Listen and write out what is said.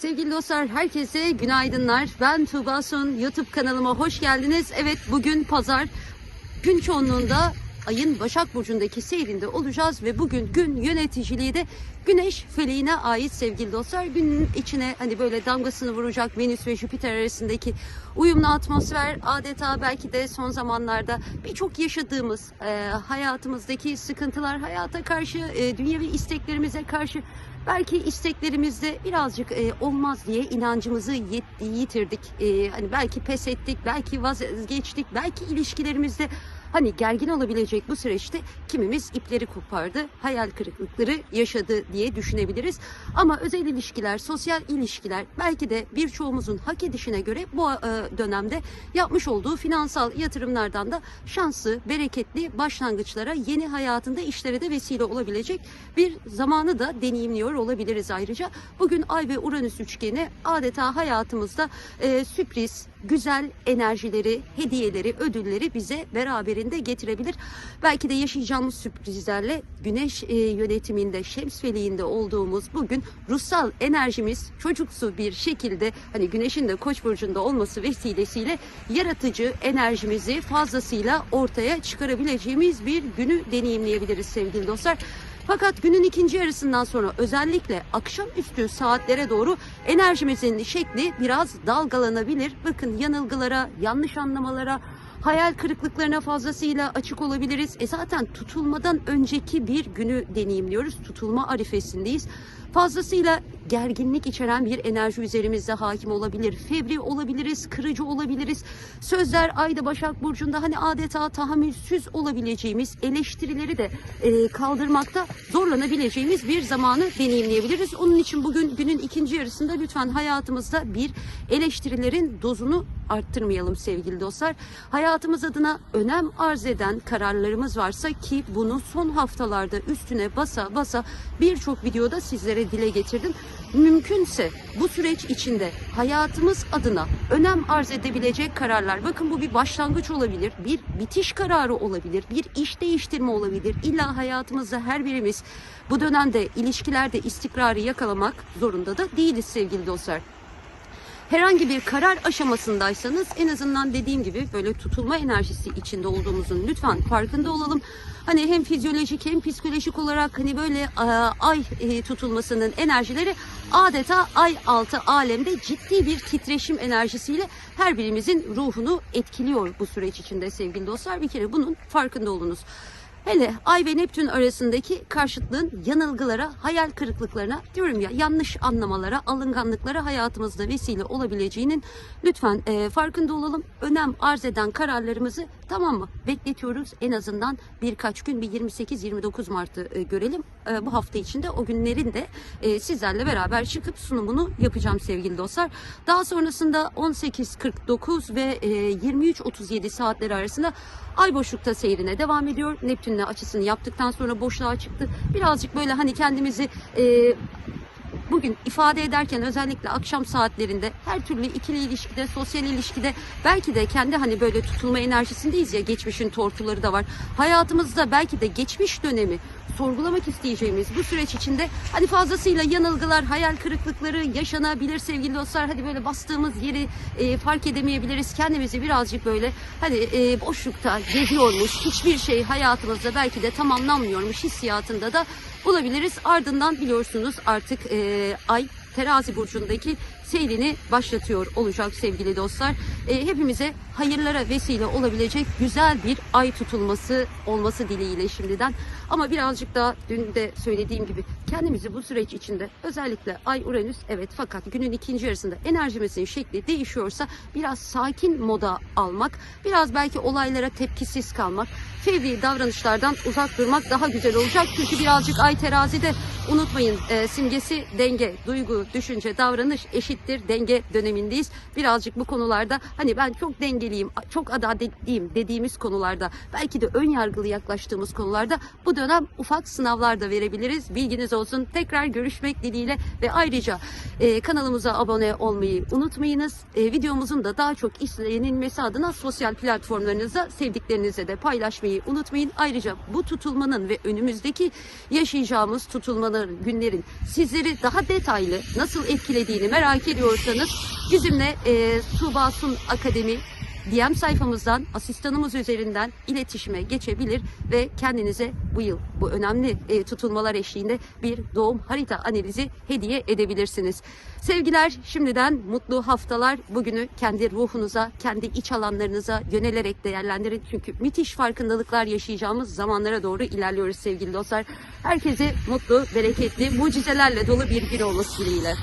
Sevgili dostlar herkese günaydınlar. Ben Tuğba Sun. YouTube kanalıma hoş geldiniz. Evet bugün pazar. Gün çoğunluğunda ayın Başak Burcu'ndaki seyrinde olacağız ve bugün gün yöneticiliği de Güneş feleğine ait sevgili dostlar. Günün içine hani böyle damgasını vuracak Venüs ve Jüpiter arasındaki uyumlu atmosfer adeta belki de son zamanlarda birçok yaşadığımız e, hayatımızdaki sıkıntılar, hayata karşı, e, dünyevi isteklerimize karşı belki isteklerimizde birazcık e, olmaz diye inancımızı yet- yitirdik. E, hani belki pes ettik, belki vazgeçtik, belki ilişkilerimizde Hani gergin olabilecek bu süreçte kimimiz ipleri kopardı, hayal kırıklıkları yaşadı diye düşünebiliriz. Ama özel ilişkiler, sosyal ilişkiler belki de birçoğumuzun hak edişine göre bu e, dönemde yapmış olduğu finansal yatırımlardan da şanslı, bereketli başlangıçlara, yeni hayatında işlere de vesile olabilecek bir zamanı da deneyimliyor olabiliriz ayrıca. Bugün Ay ve Uranüs üçgeni adeta hayatımızda e, sürpriz, güzel enerjileri, hediyeleri, ödülleri bize beraberinde getirebilir. Belki de yaşayacağımız sürprizlerle güneş e, yönetiminde, şems feleğinde olduğumuz bugün ruhsal enerjimiz çocuksu bir şekilde hani güneşin de koç burcunda olması vesilesiyle yaratıcı enerjimizi fazlasıyla ortaya çıkarabileceğimiz bir günü deneyimleyebiliriz sevgili dostlar. Fakat günün ikinci yarısından sonra özellikle akşamüstü saatlere doğru enerjimizin şekli biraz dalgalanabilir. Bakın yanılgılara, yanlış anlamalara, hayal kırıklıklarına fazlasıyla açık olabiliriz. E zaten tutulmadan önceki bir günü deneyimliyoruz. Tutulma arifesindeyiz. Fazlasıyla gerginlik içeren bir enerji üzerimizde hakim olabilir. Fevri olabiliriz, kırıcı olabiliriz. Sözler Ayda Başak Burcu'nda hani adeta tahammülsüz olabileceğimiz eleştirileri de e, kaldırmakta zorlanabileceğimiz bir zamanı deneyimleyebiliriz. Onun için bugün günün ikinci yarısında lütfen hayatımızda bir eleştirilerin dozunu arttırmayalım sevgili dostlar. Hayatımız adına önem arz eden kararlarımız varsa ki bunu son haftalarda üstüne basa basa birçok videoda sizlere dile getirdim. Mümkünse bu süreç içinde hayatımız adına önem arz edebilecek kararlar. Bakın bu bir başlangıç olabilir, bir bitiş kararı olabilir, bir iş değiştirme olabilir. İlla hayatımızda her birimiz bu dönemde ilişkilerde istikrarı yakalamak zorunda da değiliz sevgili dostlar herhangi bir karar aşamasındaysanız en azından dediğim gibi böyle tutulma enerjisi içinde olduğumuzun lütfen farkında olalım. Hani hem fizyolojik hem psikolojik olarak hani böyle e, ay e, tutulmasının enerjileri adeta ay altı alemde ciddi bir titreşim enerjisiyle her birimizin ruhunu etkiliyor bu süreç içinde sevgili dostlar. Bir kere bunun farkında olunuz. Hele Ay ve Neptün arasındaki karşıtlığın yanılgılara, hayal kırıklıklarına, diyorum ya yanlış anlamalara, alınganlıklara hayatımızda vesile olabileceğinin lütfen e, farkında olalım. Önem arz eden kararlarımızı tamam mı? Bekletiyoruz en azından birkaç gün bir 28-29 Mart'ı e, görelim. E, bu hafta içinde o günlerin de e, sizlerle beraber çıkıp sunumunu yapacağım sevgili dostlar. Daha sonrasında 18.49 ve e, 23.37 saatleri arasında Ay boşlukta seyrine devam ediyor. Neptün'le açısını yaptıktan sonra boşluğa çıktı. Birazcık böyle hani kendimizi e, bugün ifade ederken özellikle akşam saatlerinde her türlü ikili ilişkide, sosyal ilişkide belki de kendi hani böyle tutulma enerjisindeyiz ya geçmişin tortuları da var. Hayatımızda belki de geçmiş dönemi sorgulamak isteyeceğimiz bu süreç içinde hani fazlasıyla yanılgılar, hayal kırıklıkları yaşanabilir sevgili dostlar. Hadi böyle bastığımız yeri e, fark edemeyebiliriz. Kendimizi birazcık böyle hani e, boşlukta geziyormuş, hiçbir şey hayatımızda belki de tamamlanmıyormuş hissiyatında da bulabiliriz. Ardından biliyorsunuz artık e, ay terazi burcundaki seyrini başlatıyor olacak sevgili dostlar. E, hepimize hayırlara vesile olabilecek güzel bir ay tutulması olması dileğiyle şimdiden. Ama birazcık daha dün de söylediğim gibi kendimizi bu süreç içinde özellikle ay Uranüs evet fakat günün ikinci yarısında enerjimizin şekli değişiyorsa biraz sakin moda almak, biraz belki olaylara tepkisiz kalmak, fevri davranışlardan uzak durmak daha güzel olacak. Çünkü birazcık ay terazide unutmayın e, simgesi denge, duygu, düşünce, davranış eşit demektir. Denge dönemindeyiz. Birazcık bu konularda hani ben çok dengeliyim, çok adaletliyim dediğimiz konularda belki de ön yargılı yaklaştığımız konularda bu dönem ufak sınavlar da verebiliriz. Bilginiz olsun. Tekrar görüşmek dileğiyle ve ayrıca e, kanalımıza abone olmayı unutmayınız. E, videomuzun da daha çok izlenilmesi adına sosyal platformlarınızda sevdiklerinizle de paylaşmayı unutmayın. Ayrıca bu tutulmanın ve önümüzdeki yaşayacağımız tutulmaların günlerin sizleri daha detaylı nasıl etkilediğini merak ediyorsanız bizimle e, Tuğba Sun Akademi DM sayfamızdan asistanımız üzerinden iletişime geçebilir ve kendinize bu yıl bu önemli e, tutulmalar eşliğinde bir doğum harita analizi hediye edebilirsiniz. Sevgiler şimdiden mutlu haftalar. Bugünü kendi ruhunuza, kendi iç alanlarınıza yönelerek değerlendirin. Çünkü müthiş farkındalıklar yaşayacağımız zamanlara doğru ilerliyoruz sevgili dostlar. Herkese mutlu, bereketli, mucizelerle dolu bir gün olması dileğiyle.